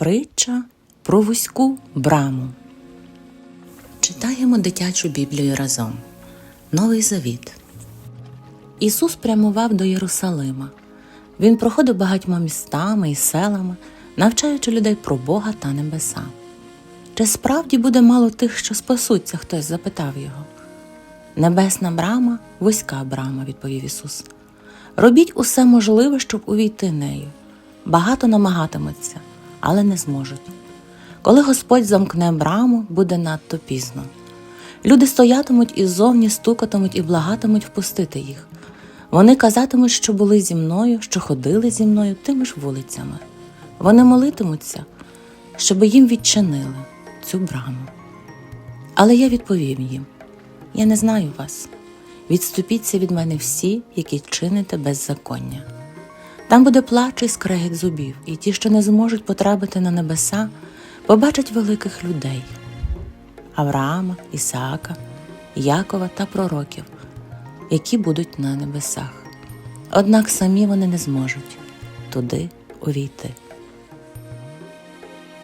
Притча про вузьку браму. Читаємо дитячу Біблію разом. Новий Завіт. Ісус прямував до Єрусалима. Він проходив багатьма містами і селами, навчаючи людей про Бога та небеса. Чи справді буде мало тих, що спасуться? хтось запитав його. Небесна брама, вузька брама, відповів Ісус. Робіть усе можливе, щоб увійти нею. Багато намагатимуться, але не зможуть. Коли Господь замкне браму, буде надто пізно. Люди стоятимуть іззовні, стукатимуть і благатимуть впустити їх. Вони казатимуть, що були зі мною, що ходили зі мною тими ж вулицями. Вони молитимуться, щоб їм відчинили цю браму. Але я відповім їм: я не знаю вас. Відступіться від мене всі, які чините беззаконня. Там буде плач і скрегіт зубів, і ті, що не зможуть потрапити на небеса, побачать великих людей Авраама, Ісаака, Якова та пророків, які будуть на небесах. Однак самі вони не зможуть туди увійти.